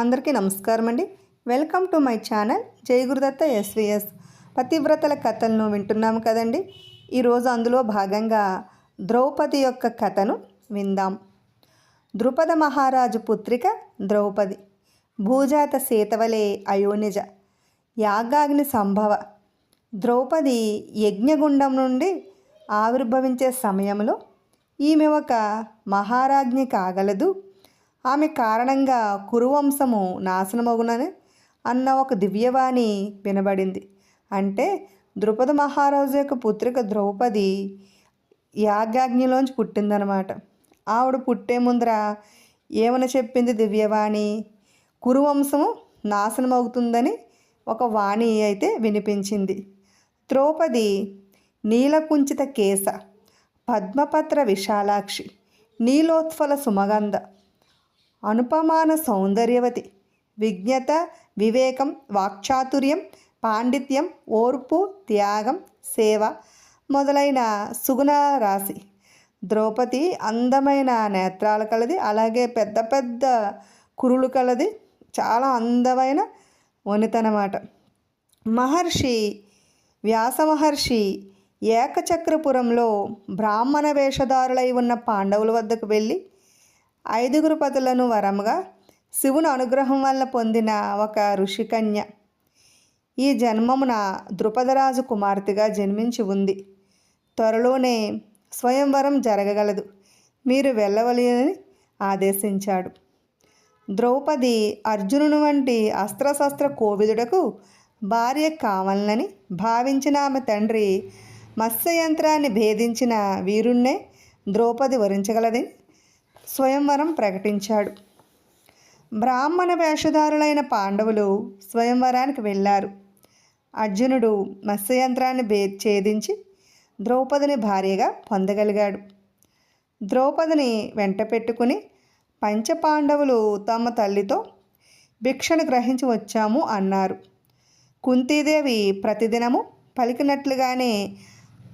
అందరికీ నమస్కారం అండి welcome to my channel Jaya Gurudatta SVS పతివ్రతల కథలను వింటున్నాము కదండి. ఈరోజు అందులో భాగంగా ద్రౌపది యొక్క కథను విందాం. ద్రుపద మహారాజు పుత్రిక ద్రౌపది. భూజాత సీతవలే అయోనిజ. యాగాగ్ని సంభవ. ద్రౌపది యజ్ఞగుండం నుండి ఆవిర్భవించే సమయంలో ఈమె ఒక మహారాజ్ఞి కాగలదు. ఆమె కారణంగా కురువంశము నాశనమగునని అన్న ఒక దివ్యవాణి వినబడింది. అంటే ద్రుపద మహారాజు యొక్క పుత్రిక ద్రౌపది యాగాగ్నిలోంచి పుట్టిందనమాట. ఆవిడ పుట్టే ముందర ఏమని చెప్పింది దివ్యవాణి? కురువంశము నాశనమవుతుందని ఒక వాణి అయితే వినిపించింది. ద్రౌపది నీలకుంచిత కేశ పద్మపత్ర విశాలాక్షి నీలోత్ఫల సుమగంధ అనుపమాన సౌందర్యవతి. విజ్ఞత వివేకం వాక్చాతుర్యం పాండిత్యం ఓర్పు త్యాగం సేవ మొదలైన సుగుణ రాశి. ద్రౌపది అందమైన నేత్రాలు కలది అలాగే పెద్ద పెద్ద కురులు కలది చాలా అందమైన వనితనమాట. మహర్షి వ్యాస మహర్షి ఏకచక్రపురంలో బ్రాహ్మణ వేషధారులై ఉన్న పాండవుల వద్దకు వెళ్ళి ఐదుగురు పతులను వరముగా శివుని అనుగ్రహం వల్ల పొందిన ఒక ఋషికన్య. ఈ జన్మమున ద్రుపదరాజు కుమార్తెగా జన్మించి ఉంది. త్వరలోనే స్వయంవరం జరగగలదు. మీరు వెళ్ళవలని ఆదేశించాడు. ద్రౌపది అర్జునుని వంటి అస్త్రశస్త్ర కోవిదుడకు భార్య కావాలని భావించిన ఆమె తండ్రి మత్స్యయంత్రాన్ని భేదించిన వీరుణ్ణే ద్రౌపది వరించగలదని స్వయంవరం ప్రకటించాడు. బ్రాహ్మణ వేషధారులైన పాండవులు స్వయంవరానికి వెళ్ళారు. అర్జునుడు మత్స్యయంత్రాన్ని భే ఛేదించి ద్రౌపదిని భార్యగా పొందగలిగాడు. ద్రౌపదిని వెంట పెట్టుకుని పంచపాండవులు తమ తల్లితో భిక్షను గ్రహించి వచ్చాము అన్నారు. కుంతీదేవి ప్రతిదినము పలికినట్లుగానే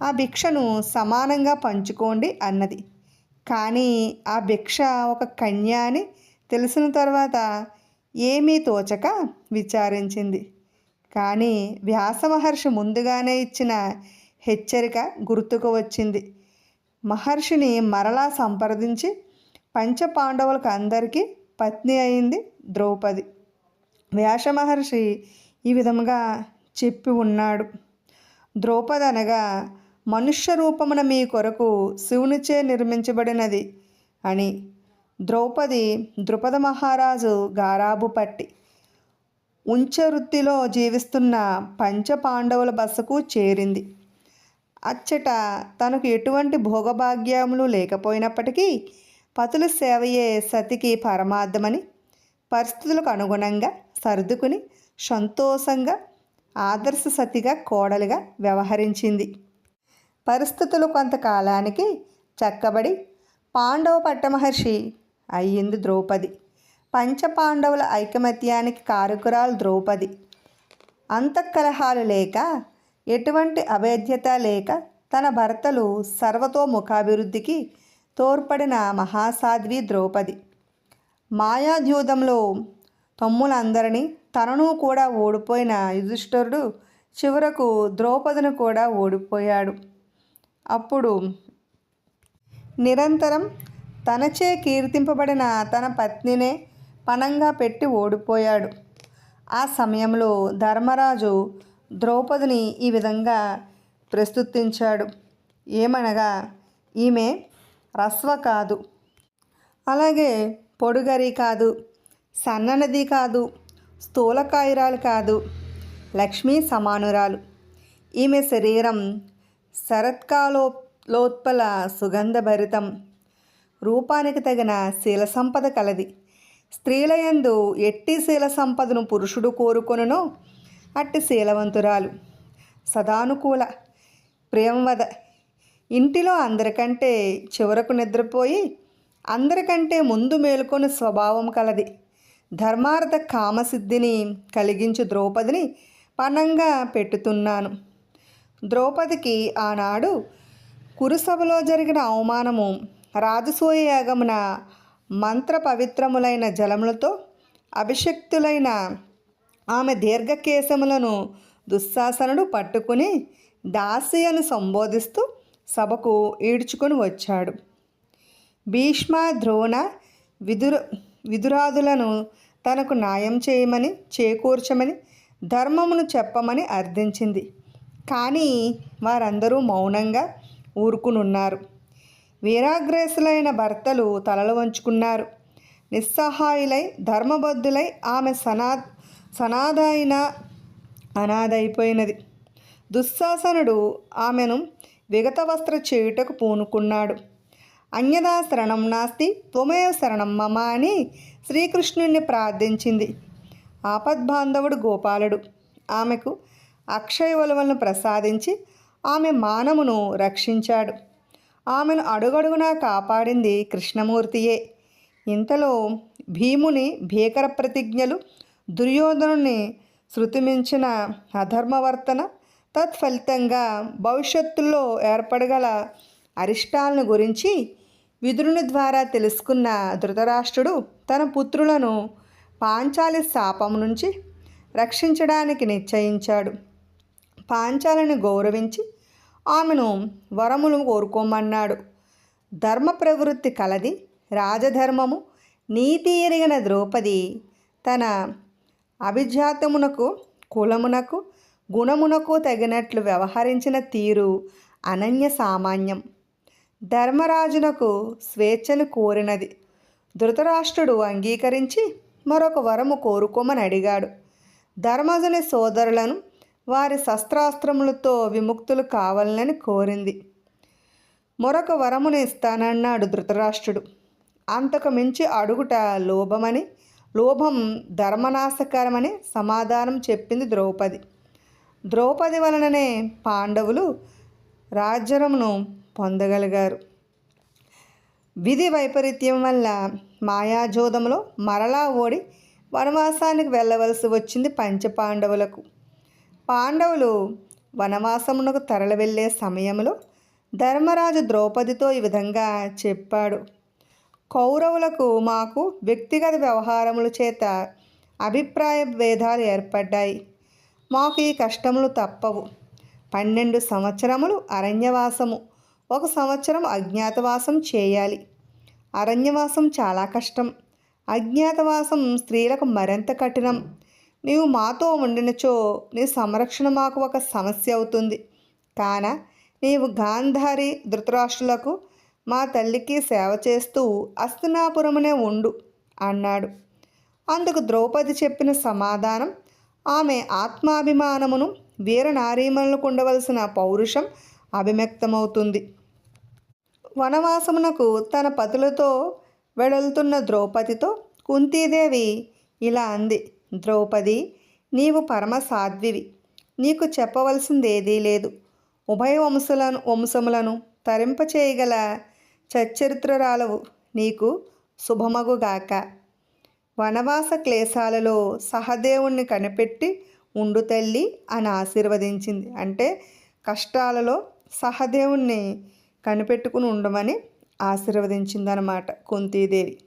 ఆ భిక్షను సమానంగా పంచుకోండి అన్నది. కానీ ఆ భిక్ష ఒక కన్య అని తెలిసిన తర్వాత ఏమీ తోచక విచారించింది. కానీ వ్యాస మహర్షి ముందుగానే ఇచ్చిన హెచ్చరిక గుర్తుకు వచ్చింది. మహర్షిని మరలా సంప్రదించి పంచపాండవులకు అందరికీ పత్ని అయింది ద్రౌపది. వ్యాస మహర్షి ఈ విధముగా చెప్పి ఉన్నాడు. ద్రౌపది అనగా మనుష్య రూపమున మీ కొరకు శివునిచే నిర్మించబడినది అని ద్రౌపది ద్రుపద మహారాజు గారాబు పట్టి ఉంచవృత్తిలో జీవిస్తున్న పంచపాండవుల బస్సుకు బసకు చేరింది. అచ్చట తనకు ఎటువంటి భోగభాగ్యములు లేకపోయినప్పటికీ పతుల సేవయే సతికి పరమార్థమని పరిస్థితులకు అనుగుణంగా సర్దుకుని సంతోషంగా ఆదర్శ సతిగా కోడలుగా వ్యవహరించింది. పరిస్థితులు కొంతకాలానికి చక్కబడి పాండవ పట్టమహర్షి అయ్యింది ద్రౌపది. పంచపాండవుల ఐకమత్యానికి కారకురాలు ద్రౌపది. అంతఃకలహాలు లేక ఎటువంటి అభేద్యత లేక తన భర్తలు సర్వతోముఖాభివృద్ధికి తోడ్పడిన మహాసాధ్వి ద్రౌపది. మాయాద్యూతంలో తమ్ములందరినీ తనను కూడా ఓడిపోయిన యుధిష్ఠరుడు చివరకు ద్రౌపదిని కూడా ఓడిపోయాడు. అప్పుడు నిరంతరం తనచే కీర్తింపబడిన తన పత్నినే పణంగా పెట్టి ఓడిపోయాడు. ఆ సమయంలో ధర్మరాజు ద్రౌపదిని ఈ విధంగా ప్రస్తుతించాడు. ఏమనగా ఈమె రస్వ కాదు. అలాగే పొడుగరి కాదు సన్ననది కాదు స్థూలకాయురాలు కాదు లక్ష్మీ సమానురాలు. ఈమె శరీరం శరత్కాలోత్పల సుగంధభరితం రూపానికి తగిన శీల సంపద కలది. స్త్రీలయందు ఎట్టి శీల సంపదను పురుషుడు కోరుకొనునో అట్టి శీలవంతురాలు. సదానుకూల ప్రేమవద. ఇంటిలో అందరికంటే చివరకు నిద్రపోయి అందరికంటే ముందు మేలుకొని స్వభావం కలది. ధర్మార్థ కామసిద్ధిని కలిగించు ద్రౌపదిని పనంగా పెట్టుతున్నాను. ద్రౌపదికి ఆనాడు కురుసభలో జరిగిన అవమానము రాజసూయ యాగమున మంత్ర పవిత్రములైన జలములతో అభిషక్తులైన ఆమె దీర్ఘకేశములను దుశ్శాసనుడు పట్టుకుని దాసి అని సంబోధిస్తూ సభకు ఈడ్చుకొని వచ్చాడు. భీష్మ ద్రోణ విదుర విదురాదులను తనకు న్యాయం చేయమని చేకూర్చమని ధర్మమును చెప్పమని అర్థించింది. కానీ వారందరూ మౌనంగా ఊరుకునున్నారు. వీరాగ్రేసులైన భర్తలు తలలు వంచుకున్నారు. నిస్సహాయులై ధర్మబద్ధులై ఆమె సనా సనాదైన అనాథైపోయినది. దుశ్శాసనుడు ఆమెను విగత వస్త్ర చేయుటకు పూనుకున్నాడు. అన్యదా శరణం నాస్తి త్వమేవ శరణం మమ అని శ్రీకృష్ణుణ్ణి ప్రార్థించింది. ఆపద్బాంధవుడు గోపాలుడు. ఆమెకు అక్షయ వలువలను ప్రసాదించి ఆమె మానమును రక్షించాడు. ఆమెను అడుగడుగునా కాపాడింది కృష్ణమూర్తియే. ఇంతలో భీముని భీకర ప్రతిజ్ఞలు దుర్యోధనుని శృతిమించిన అధర్మవర్తన తత్ఫలితంగా భవిష్యత్తులో ఏర్పడగల అరిష్టాలను గురించి విదురుని ద్వారా తెలుసుకున్న ధృతరాష్ట్రుడు తన పుత్రులను పాంచాలి శాపం నుంచి రక్షించడానికి నిశ్చయించాడు. పాంచాలని గౌరవించి ఆమెను వరములు కోరుకోమన్నాడు. ధర్మ ప్రవృత్తి కలది రాజధర్మము నీతి ఎరిగిన ద్రౌపది తన అభిజాతమునకు కులమునకు గుణమునకు తగినట్లు వ్యవహరించిన తీరు అనన్య సామాన్యం. ధర్మరాజునకు స్వేచ్ఛను కోరినది. ధృతరాష్ట్రుడు అంగీకరించి మరొక వరము కోరుకోమని అడిగాడు. ధర్మజుని సోదరులను వారి శస్త్రాస్త్రములతో విముక్తులు కావాలని కోరింది. మరొక వరమును ఇస్తానన్నాడు ధృతరాష్ట్రుడు. అంతకు మించి అడుగుట లోభమని లోభం ధర్మనాశకరమని సమాధానం చెప్పింది ద్రౌపది. ద్రౌపది వలననే పాండవులు రాజ్యరమును పొందగలిగారు. విధి వైపరీత్యం వల్ల మాయాజోదంలో మరలా ఓడి వనవాసానికి వెళ్ళవలసి వచ్చింది పంచపాండవులకు. పాండవులు వనవాసమునకు తరలి వెళ్ళే సమయంలో ధర్మరాజు ద్రౌపదితో ఈ విధంగా చెప్పాడు. కౌరవులకు మాకు వ్యక్తిగత వ్యవహారముల చేత అభిప్రాయ భేదాలు ఏర్పడ్డాయి. మాకు ఈ కష్టములు తప్పవు. పన్నెండు సంవత్సరములు అరణ్యవాసము. ఒక సంవత్సరం అజ్ఞాతవాసం చేయాలి. అరణ్యవాసం చాలా కష్టం. అజ్ఞాతవాసం స్త్రీలకు మరింత కఠినం. నీవు మాతో ఉండినచో నీ సంరక్షణ మాకు ఒక సమస్య అవుతుంది. కాన నీవు గాంధారి ధృతరాష్ట్రులకు మా తల్లికి సేవ చేస్తూ అస్తినాపురమునే ఉండు అన్నాడు. అందుకు ద్రౌపది చెప్పిన సమాధానం ఆమె ఆత్మాభిమానమును వీర నారీమణులకు ఉండవలసిన పౌరుషం అభివ్యక్తమవుతుంది. వనవాసమునకు తన పతులతో వెడలుతున్న ద్రౌపదితో కుంతీదేవి ఇలా అంది. ద్రౌపది నీవు పరమ సాధ్వివి నీకు చెప్పవలసిందేదీ లేదు. ఉభయ వంశులను వంశములను తరింపచేయగల చచ్చరిత్రరాలవు నీకు శుభమగుగాక. వనవాస క్లేశాలలో సహదేవుణ్ణి కనిపెట్టి ఉండు తల్లి అని ఆశీర్వదించింది. అంటే కష్టాలలో సహదేవుణ్ణి కనిపెట్టుకుని ఉండమని ఆశీర్వదించిందనమాట కుంతీదేవి.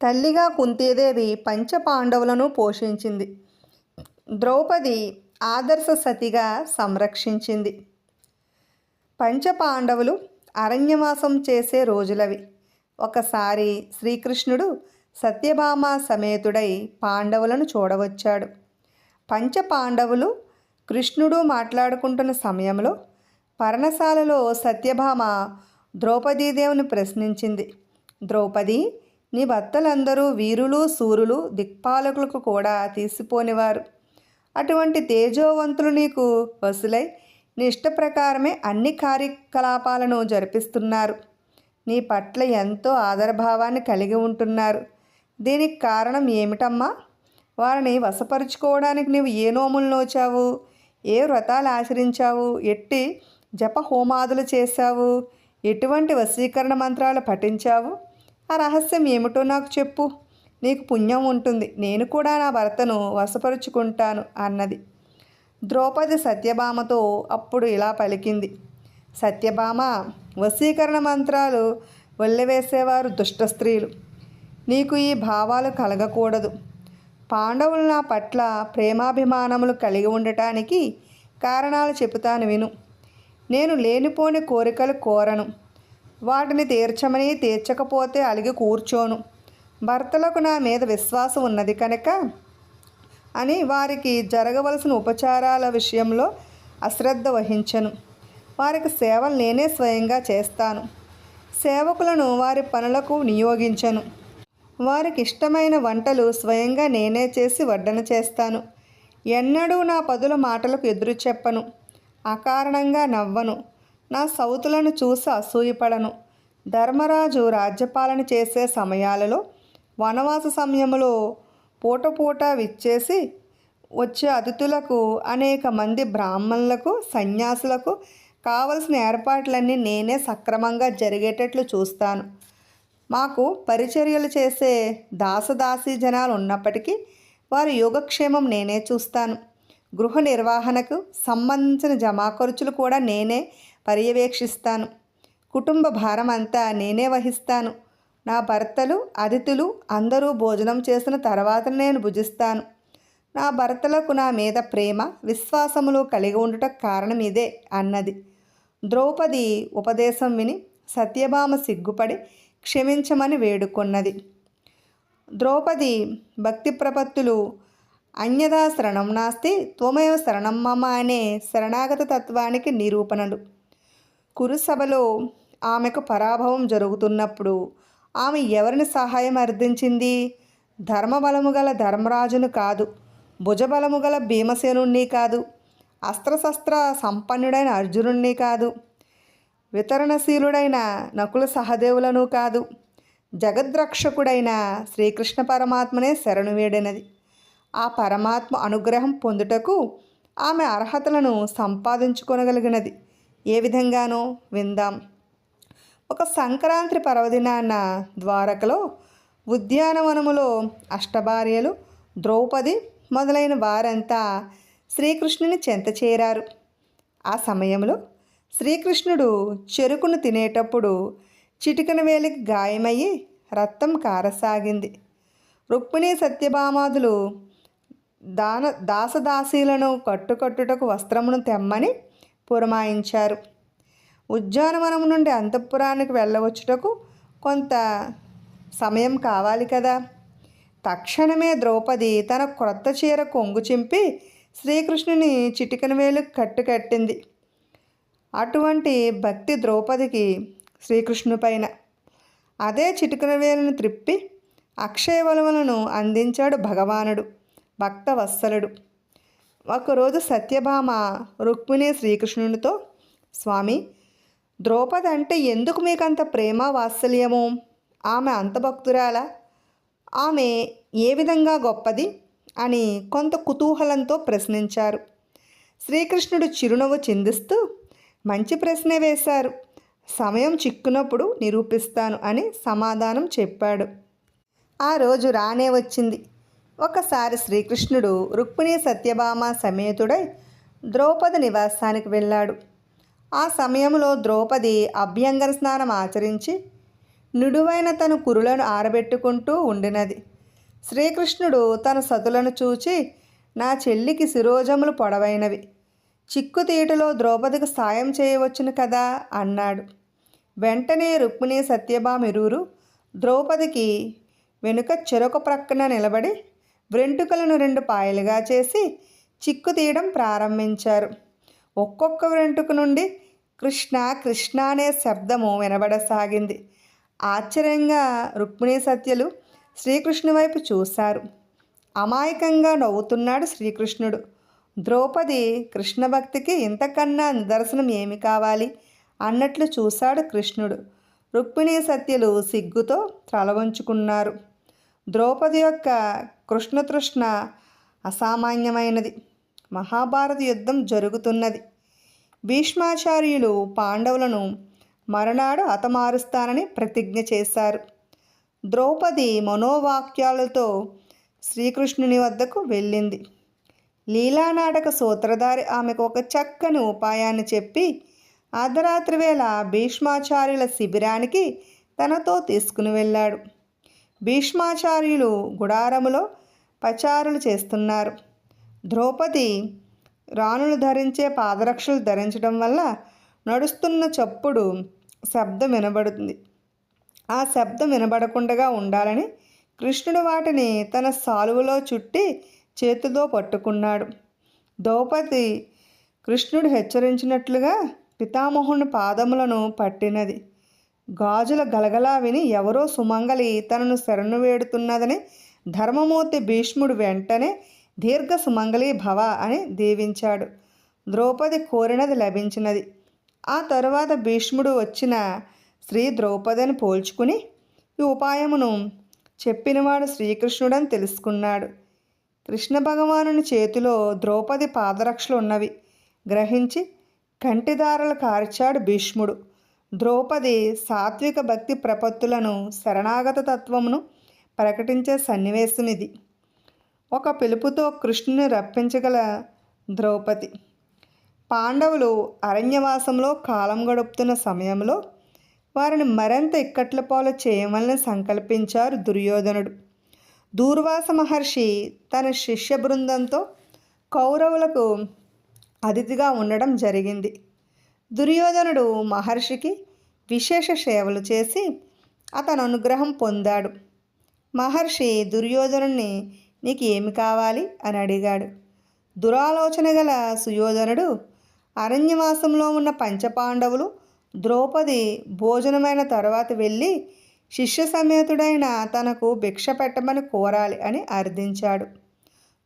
తల్లిగా కుంతీదేవి పంచపాండవులను పోషించింది. ద్రౌపది ఆదర్శ సతిగా సంరక్షించింది. పంచపాండవులు అరణ్యవాసం చేసే రోజులవి. ఒకసారి శ్రీకృష్ణుడు సత్యభామ సమేతుడై పాండవులను చూడవచ్చాడు. పంచపాండవులు కృష్ణుడు మాట్లాడుకుంటున్న సమయంలో పర్ణశాలలో సత్యభామ ద్రౌపదీదేవిని ప్రశ్నించింది. ద్రౌపది నీ భర్తలందరూ వీరులు సూరులు దిక్పాలకులకు కూడా తీసిపోనివారు. అటువంటి తేజోవంతులు నీకు వసులై నీ ఇష్ట ప్రకారమే అన్ని కార్యకలాపాలను జరిపిస్తున్నారు. నీ పట్ల ఎంతో ఆదరభావాన్ని కలిగి ఉంటున్నారు. దీనికి కారణం ఏమిటమ్మా? వారిని వశపరుచుకోవడానికి నీవు ఏ నోములు నోచావు? ఏ వ్రతాలు ఆచరించావు? ఎట్టి జప హోమాదులు చేశావు? ఎటువంటి వశీకరణ మంత్రాలు పఠించావు? ఆ రహస్యం ఏమిటో నాకు చెప్పు. నీకు పుణ్యం ఉంటుంది. నేను కూడా నా భర్తను వశపరుచుకుంటాను అన్నది. ద్రౌపది సత్యభామతో అప్పుడు ఇలా పలికింది. సత్యభామ వశీకరణ మంత్రాలు వల్లెవేసేవారు దుష్ట స్త్రీలు. నీకు ఈ భావాలు కలగకూడదు. పాండవులు నా పట్ల ప్రేమాభిమానములు కలిగి ఉండటానికి కారణాలు చెబుతాను విను. నేను లేనిపోని కోరికలు కోరను. వాటిని తీర్చమని తీర్చకపోతే అలిగి కూర్చోను. భర్తలకు నా మీద విశ్వాసం ఉన్నది కనుక అని వారికి జరగవలసిన ఉపచారాల విషయంలో అశ్రద్ధ వహించను. వారికి సేవలు నేనే స్వయంగా చేస్తాను. సేవకులను వారి పనులకు నియోగించను. వారికి ఇష్టమైన వంటలు స్వయంగా నేనే చేసి వడ్డన చేస్తాను. ఎన్నడూ నా పదుల మాటలకు ఎదురు చెప్పను. అకారణంగా నవ్వను. నా సౌతులను చూసి అసూయపడను. ధర్మరాజు రాజ్యపాలన చేసే సమయాలలో వనవాస సమయంలో పూట పూట విచ్చేసి వచ్చే అతిథులకు అనేక మంది బ్రాహ్మణులకు సన్యాసులకు కావలసిన ఏర్పాట్లన్నీ నేనే సక్రమంగా జరిగేటట్లు చూస్తాను. మాకు పరిచర్యలు చేసే దాసదాసీ జనాలు ఉన్నప్పటికీ వారి యోగక్షేమం నేనే చూస్తాను. గృహ నిర్వహణకు సంబంధించిన జమా ఖర్చులు కూడా నేనే పర్యవేక్షిస్తాను. కుటుంబ భారం అంతా నేనే వహిస్తాను. నా భర్తలు అతిథులు అందరూ భోజనం చేసిన తర్వాత నేను భుజిస్తాను. నా భర్తలకు నా మీద ప్రేమ విశ్వాసములు కలిగి ఉండుట కారణం ఇదే అన్నది. ద్రౌపది ఉపదేశం విని సత్యభామ సిగ్గుపడి క్షమించమని వేడుకొన్నది. ద్రౌపది భక్తి ప్రపత్తులు అన్యదా శరణం నాస్తి త్వమేవ శరణం మమ అనే శరణాగత తత్వానికి నిరూపణలు. కురుసభలో ఆమెకు పరాభవం జరుగుతున్నప్పుడు ఆమె ఎవరిని సహాయం అర్థించింది? ధర్మబలము గల ధర్మరాజును కాదు భుజబలము గల భీమసేనుణ్ణి కాదు అస్త్రశస్త్ర సంపన్నుడైన అర్జునుణ్ణి కాదు వితరణశీలుడైన నకుల సహదేవులను కాదు జగద్రక్షకుడైన శ్రీకృష్ణ పరమాత్మనే శరణు వేడినది. ఆ పరమాత్మ అనుగ్రహం పొందుటకు ఆమె అర్హతలను సంపాదించుకొనగలిగినది. ఏ విధంగానో విందాం. ఒక సంక్రాంతి పర్వదినాన ద్వారకలో ఉద్యానవనములో అష్టభార్యలు ద్రౌపది మొదలైన వారంతా శ్రీకృష్ణుని చెంత చేరారు. ఆ సమయంలో శ్రీకృష్ణుడు చెరుకును తినేటప్పుడు చిటికన వేలికి గాయమయ్యి రక్తం కారసాగింది. రుక్మిణి సత్యభామాదులు దాన దాసదాసీలను కట్టుకట్టుటకు వస్త్రమును తెమ్మని పురమాయించారు. ఉద్యానవనం నుండి అంతఃపురానికి వెళ్ళవచ్చుటకు కొంత సమయం కావాలి కదా. తక్షణమే ద్రౌపది తన క్రొత్త చీర కొంగు చింపి శ్రీకృష్ణుని చిటికన వేలు కట్టు కట్టింది. అటువంటి భక్తి ద్రౌపదికి శ్రీకృష్ణుపైన అదే చిటికన వేలును త్రిప్పి అక్షయవలములను అందించాడు భగవానుడు భక్తవత్సలుడు. ఒకరోజు సత్యభామ రుక్మిణి శ్రీకృష్ణునితో స్వామి ద్రౌపది అంటే ఎందుకు మీకంత ప్రేమ వాత్సల్యము? ఆమె అంత భక్తురాలా? ఆమె ఏ విధంగా గొప్పది? అని కొంత కుతూహలంతో ప్రశ్నించారు. శ్రీకృష్ణుడు చిరునవ్వు చిందిస్తూ మంచి ప్రశ్నే వేశారు. సమయం చిక్కునప్పుడు నిరూపిస్తాను అని సమాధానం చెప్పాడు. ఆ రోజు రానే వచ్చింది. ఒకసారి శ్రీకృష్ణుడు రుక్మిణి సత్యభామ సమేతుడై ద్రౌపది నివాసానికి వెళ్ళాడు. ఆ సమయంలో ద్రౌపది అభ్యంగన స్నానం ఆచరించి నిడువైన తన కురులను ఆరబెట్టుకుంటూ ఉండినది. శ్రీకృష్ణుడు తన సతులను చూచి నా చెల్లికి శిరోజములు పొడవైనవి. చిక్కుతీటలో ద్రౌపదికి సాయం చేయవచ్చును కదా? అన్నాడు. వెంటనే రుక్మిణి సత్యభామిరూరు ద్రౌపదికి వెనుక చెరొక ప్రక్కన నిలబడి వెంట్రుకలను రెండు పాయలుగా చేసి చిక్కు తీయడం ప్రారంభించారు. ఒక్కొక్క వెంట్రుక నుండి కృష్ణ కృష్ణ అనే శబ్దము వినబడసాగింది. ఆశ్చర్యంగా రుక్మిణి సత్యలు శ్రీకృష్ణు వైపు చూశారు. అమాయకంగా నవ్వుతున్నాడు శ్రీకృష్ణుడు. ద్రౌపది కృష్ణ భక్తికి ఇంతకన్నా నిదర్శనం ఏమి కావాలి అన్నట్లు చూశాడు కృష్ణుడు. రుక్మిణీ సత్యలు సిగ్గుతో తలవంచుకున్నారు. ద్రౌపది యొక్క కృష్ణతృష్ణ అసామాన్యమైనది. మహాభారత యుద్ధం జరుగుతున్నది. భీష్మాచార్యులు పాండవులను మరునాడు హతమారుస్తానని ప్రతిజ్ఞ చేశారు. ద్రౌపది మనోవాక్యాలతో శ్రీకృష్ణుని వద్దకు వెళ్ళింది. లీలానాటక సూత్రధారి ఆమెకు ఒక చక్కని ఉపాయాన్ని చెప్పి అర్ధరాత్రి వేళ భీష్మాచార్యుల శిబిరానికి తనతో తీసుకుని వెళ్ళాడు. భీష్మాచార్యులు గుడారములో పచారులు చేస్తున్నారు. ద్రౌపది రాణులు ధరించే పాదరక్షలు ధరించడం వల్ల నడుస్తున్న చప్పుడు శబ్దం వినబడుతుంది. ఆ శబ్దం వినబడకుండా ఉండాలని కృష్ణుడు వాటిని తన సాలువలో చుట్టి చేతితో పట్టుకున్నాడు. ద్రౌపది కృష్ణుడు హెచ్చరించినట్లుగా పితామహుని పాదములను పట్టినది. గాజుల గలగలా విని ఎవరో సుమంగలి తనను శరణు వేడుతున్నదని ధర్మమూర్తి భీష్ముడు వెంటనే దీర్ఘ సుమంగళి భవ అని దీవించాడు. ద్రౌపది కోరినది లభించినది. ఆ తరువాత భీష్ముడు వచ్చిన శ్రీ ద్రౌపదిని పోల్చుకుని ఈ ఉపాయమును చెప్పినవాడు శ్రీకృష్ణుడని తెలుసుకున్నాడు. కృష్ణ భగవానుని చేతిలో ద్రౌపది పాదరక్షలు ఉన్నవి. గ్రహించి కంటిదారలు కార్చాడు భీష్ముడు. ద్రౌపది సాత్విక భక్తి ప్రపత్తులను శరణాగత తత్వమును ప్రకటించే సన్నివేశం ఇది ఒక పిలుపుతో కృష్ణుని రప్పించగల ద్రౌపది. పాండవులు అరణ్యవాసంలో కాలం గడుపుతున్న సమయంలో వారిని మరింత ఇక్కట్ల పాలు చేయమని సంకల్పించారు దుర్యోధనుడు. దూర్వాస మహర్షి తన శిష్య బృందంతో కౌరవులకు అతిథిగా ఉండడం జరిగింది. దుర్యోధనుడు మహర్షికి విశేష సేవలు చేసి అతను అనుగ్రహం పొందాడు. మహర్షి దుర్యోధనుణ్ణి నీకు ఏమి కావాలి? అని అడిగాడు. దురాలోచన గల సుయోధనుడు అరణ్యవాసంలో ఉన్న పంచపాండవులు ద్రౌపది భోజనమైన తర్వాత వెళ్ళి శిష్య సమేతుడైన తనకు భిక్ష పెట్టమని కోరాలి అని అర్థించాడు.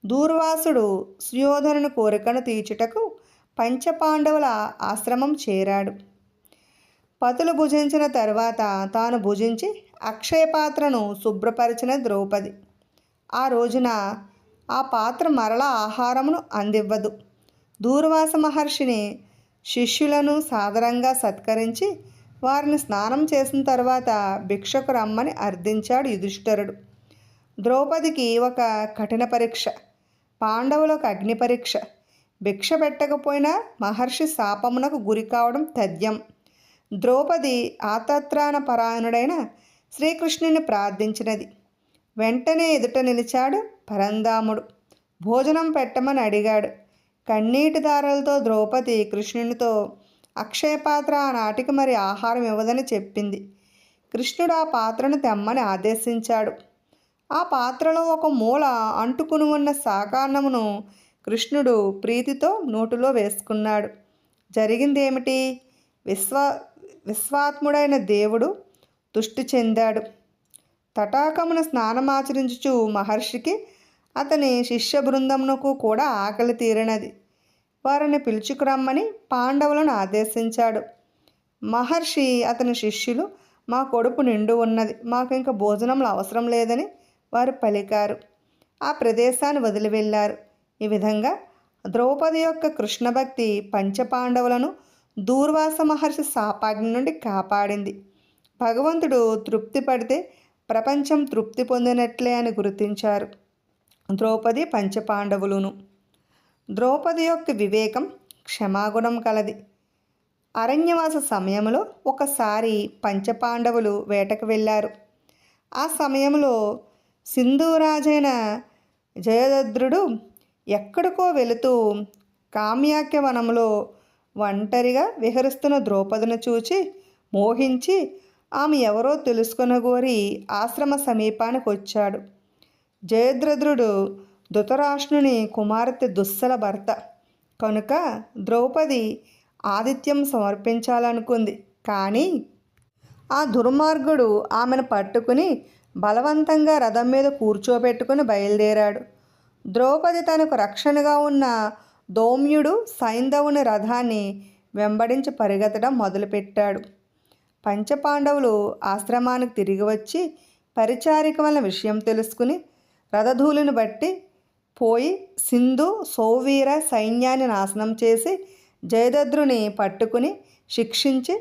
దూర్వాసుడు సుయోధనుని కోరికను తీర్చుటకు పంచపాండవుల ఆశ్రమం చేరాడు. పతులు భుజించిన తర్వాత తాను భుజించి అక్షయ పాత్రను శుభ్రపరిచిన ద్రౌపది. ఆ రోజున ఆ పాత్ర మరలా ఆహారమును అందివ్వదు. దూర్వాస మహర్షిని శిష్యులను సాదరంగా సత్కరించి వారిని స్నానం చేసిన తర్వాత భిక్షకు రమ్మని అర్థించాడు యుధిష్ఠరుడు. ద్రౌపదికి ఒక కఠిన పరీక్ష పాండవులకు అగ్ని పరీక్ష భిక్ష పెట్టకపోయినా మహర్షి శాపమునకు గురి కావడం తథ్యం. ద్రౌపది ఆతత్రాన పరాయణుడైన శ్రీకృష్ణుని ప్రార్థించినది. వెంటనే ఎదుట నిలిచాడు పరంధాముడు. భోజనం పెట్టమని అడిగాడు. కన్నీటి దారలతో ద్రౌపది కృష్ణునితో అక్షయపాత్ర ఆనాటికి మరి ఆహారం ఇవ్వదని చెప్పింది. కృష్ణుడు ఆ పాత్రను తెమ్మని ఆదేశించాడు. ఆ పాత్రలో ఒక మూల అంటుకుని ఉన్న సాకారణమును కృష్ణుడు ప్రీతితో నోటులో వేసుకున్నాడు. జరిగిందేమిటి? విశ్వ విశ్వాత్ముడైన దేవుడు తుష్టి చెందాడు. తటాకమున స్నానమాచరించుచు మహర్షికి అతని శిష్య బృందమునకు కూడా ఆకలి తీరినది. వారిని పిలుచుకురమ్మని పాండవులను ఆదేశించాడు. మహర్షి అతని శిష్యులు మా కొడుపు నిండు ఉన్నది. మాకు ఇంకా భోజనంలో అవసరం లేదని వారు పలికారు. ఆ ప్రదేశాన్ని వదిలి వెళ్ళారు. ఈ విధంగా ద్రౌపది యొక్క కృష్ణభక్తి పంచపాండవులను దూర్వాస మహర్షి శాపాగ్ని నుండి కాపాడింది. భగవంతుడు తృప్తి పడితే ప్రపంచం తృప్తి పొందినట్లే అని గుర్తించారు. ద్రౌపది పంచపాండవులును. ద్రౌపది యొక్క వివేకం క్షమాగుణం కలది. అరణ్యవాస సమయంలో ఒకసారి పంచపాండవులు వేటకు వెళ్ళారు. ఆ సమయంలో సింధురాజైన జయదద్రుడు ఎక్కడికో వెళుతూ కామ్యాఖ్య వనంలో ఒంటరిగా విహరిస్తున్న ద్రౌపదిని చూచి మోహించి ఆమె ఎవరో తెలుసుకొనగోరి ఆశ్రమ సమీపానికి వచ్చాడు జయద్రథుడు ధృతరాష్ట్రుని కుమార్తె దుస్సల భర్త. కనుక ద్రౌపది ఆతిథ్యం సమర్పించాలనుకుంది. కానీ ఆ దుర్మార్గుడు ఆమెను పట్టుకుని బలవంతంగా రథం మీద కూర్చోబెట్టుకుని బయలుదేరాడు. ద్రౌపది తనకు రక్షణగా ఉన్న దౌమ్యుడు సైంధవుని రథాన్ని వెంబడించి పరిగెత్తడం మొదలుపెట్టాడు. పంచపాండవులు ఆశ్రమానికి తిరిగి వచ్చి పరిచారిక వలన విషయం తెలుసుకుని రథధూళిని బట్టి పోయి సింధు సౌవీర సైన్యాన్ని నాశనం చేసి జయదద్రుని పట్టుకుని శిక్షించి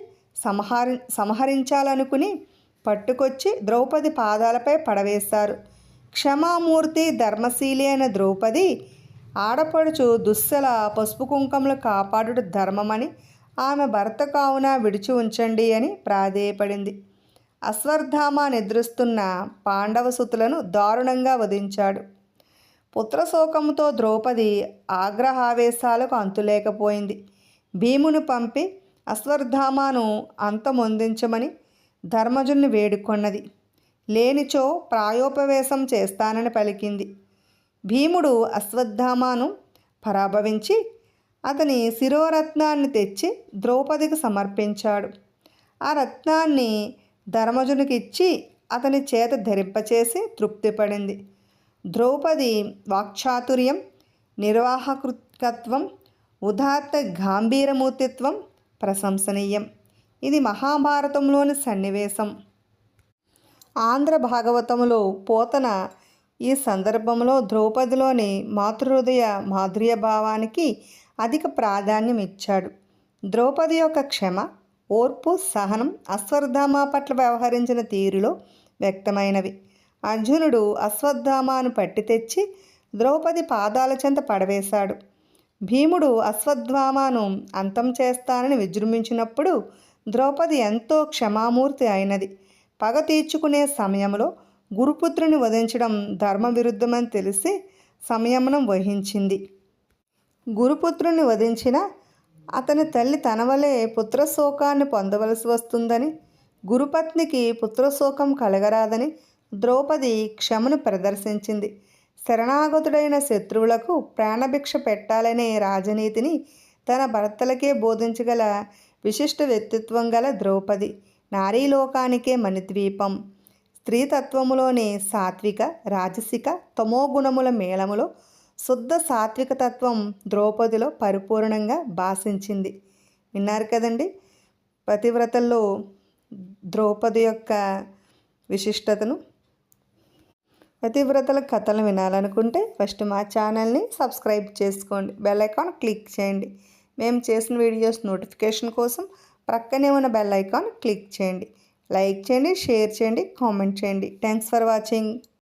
సంహరి సంహరించాలనుకుని పట్టుకొచ్చి ద్రౌపది పాదాలపై పడవేశారు. క్షమామూర్తి ధర్మశీలి అయిన ద్రౌపది ఆడపడుచు దుస్సల పసుపు కుంకములు కాపాడుట ధర్మమని ఆమె భర్త కావున విడిచి ఉంచండి అని ప్రాధేయపడింది. అశ్వర్ధామ నిద్రిస్తున్న పాండవ సుతులను దారుణంగా వధించాడు. పుత్రశోకంతో ద్రౌపది ఆగ్రహావేశాలకు అంతులేకపోయింది. భీమును పంపి అశ్వర్ధామాను అంతమొందించమని ధర్మజుని వేడుకొన్నది. లేనిచో ప్రాయోపవేశం చేస్తానని పలికింది. భీముడు అశ్వత్థామాను పరాభవించి అతని శిరోరత్నాన్ని తెచ్చి ద్రౌపదికి సమర్పించాడు. ఆ రత్నాన్ని ధర్మజునికి ఇచ్చి అతని చేత ధరింపచేసి తృప్తిపడింది. ద్రౌపది వాక్చాతుర్యం నిర్వాహకృత్వం ఉదాత్త గాంభీరమూర్తిత్వం ప్రశంసనీయం. ఇది మహాభారతంలోని సన్నివేశం. ఆంధ్ర భాగవతంలో పోతన ఈ సందర్భంలో ద్రౌపదిలోని మాతృహృదయ మాధుర్య భావానికి అధిక ప్రాధాన్యం ఇచ్చాడు. ద్రౌపది యొక్క క్షమ ఓర్పు సహనం అశ్వత్థామ పట్ల వ్యవహరించిన తీరులో వ్యక్తమైనవి. అర్జునుడు అశ్వత్థామాను పట్టి తెచ్చి ద్రౌపది పాదాల చెంత పడవేశాడు. భీముడు అశ్వత్థామాను అంతం చేస్తానని విజృంభించినప్పుడు ద్రౌపది ఎంతో క్షమామూర్తి అయినది. పగ తీర్చుకునే సమయంలో గురుపుత్రుని వధించడం ధర్మ విరుద్ధమని తెలిసి సంయమనం వహించింది. గురుపుత్రుని వధించిన అతని తల్లి తన వలె పుత్రశోకాన్ని పొందవలసి వస్తుందని గురుపత్నికి పుత్రశోకం కలగరాదని ద్రౌపది క్షమను ప్రదర్శించింది. శరణాగతుడైన శత్రువులకు ప్రాణభిక్ష పెట్టాలనే రాజనీతిని తన భర్తలకే బోధించగల విశిష్ట వ్యక్తిత్వం గల ద్రౌపది నారీలోకానికే మణిద్వీపం. స్త్రీతత్వములోని సాత్విక రాజసిక తమోగుణముల మేళములో శుద్ధ సాత్విక తత్వం ద్రౌపదిలో పరిపూర్ణంగా భాషించింది. విన్నారు కదండి? పతివ్రతల్లో ద్రౌపది యొక్క విశిష్టతను. పతివ్రతల కథలు వినాలనుకుంటే ఫస్ట్ మా ఛానల్ని సబ్స్క్రైబ్ చేసుకోండి. బెల్ ఐకాన్ క్లిక్ చేయండి. మేము చేసిన వీడియోస్ నోటిఫికేషన్ కోసం ప్రక్కనే ఉన్న బెల్ ఐకాన్ క్లిక్ చేయండి. లైక్ చేయండి షేర్ చేయండి కామెంట్ చేయండి. Thanks for watching.